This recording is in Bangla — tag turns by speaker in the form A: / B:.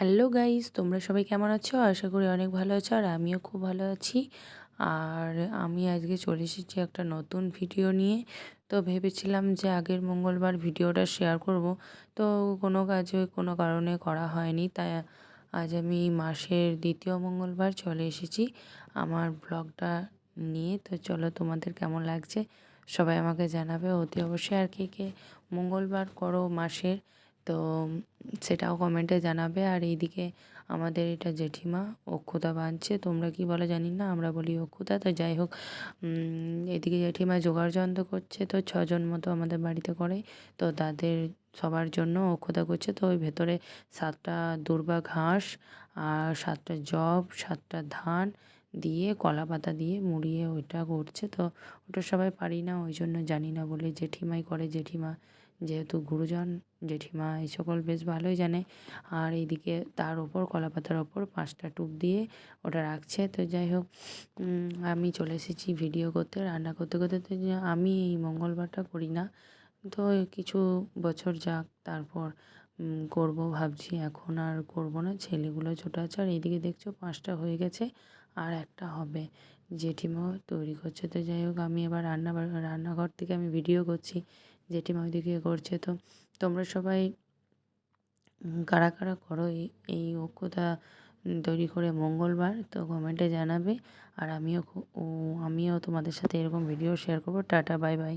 A: হ্যালো গাইস তোমরা সবাই কেমন আছো? আশা করি অনেক ভালো আছো, আর আমিও খুব ভালো আছি। আর আমি আজকে চলে এসেছি একটা নতুন ভিডিও নিয়ে। তো ভেবেছিলাম যে আগের মঙ্গলবার ভিডিওটা শেয়ার করব। তো কোনো কাজে কোনো কারণে করা হয়নি, তাই আজ আমি মাসের দ্বিতীয় মঙ্গলবার চলে এসেছি আমার ব্লগটা নিয়ে। তো চলো তোমাদের কেমন লাগছে? সবাই আমাকে জানাবে। অতি অবশ্যই আর কে কে মঙ্গলবার করো মাসের। তো সেটাও কমেন্টে জানাবে। আর এইদিকে আমাদের এটা জেঠিমা অক্ষতা বাঁধছে। তোমরা কি বলো? জানি না, আমরা বলি অক্ষতা। তো যাই হোক এদিকে জেঠিমা জোগাড় যন্ত্র করছে। তো ছজন মতো আমাদের বাড়িতে করে। তো তাদের সবার জন্য অক্ষতা করছে। তো ওই ভেতরে সাতটা দুর্বা ঘাস আর সাতটা জব সাতটা ধান দিয়ে কলা পাতা দিয়ে মুড়িয়ে ওইটা করছে। তো ওটা সবাই পারি না, ওই জন্য জানি না বলে জেঠিমাই করে। জেঠিমা যেহেতু গুরুজন, জেঠিমা, এই সকল বেশ ভালোই জানে। আর এইদিকে তার ওপর কলা পাতার ওপর পাঁচটা টুপ দিয়ে ওটা রাখছে। তো যাই হোক আমি চলে এসেছি ভিডিও করতে, রান্না করতে করতে। তো আমি এই মঙ্গলবারটা করি না। তো কিছু বছর যাক, তারপর করব ভাবছি। এখন আর করব না। ছেলেগুলো ছোটো আছে আর এইদিকে দেখছ পাঁচটা হয়ে গেছে আর একটা হবে। জেঠিমাও তৈরি করছে। তো যাই হোক, আমি এবার রান্না রান্নাঘর থেকে আমি ভিডিও করছি। জেঠিমা ওইদিকে করছে। তো তোমরা সবাই কারা কারা করো? এই এই অক্ষতা তৈরি করে মঙ্গলবার তো কমেন্টে জানাবে। আর আমিও আমিও তোমাদের সাথে এরকম ভিডিও শেয়ার করব। Tata bye bye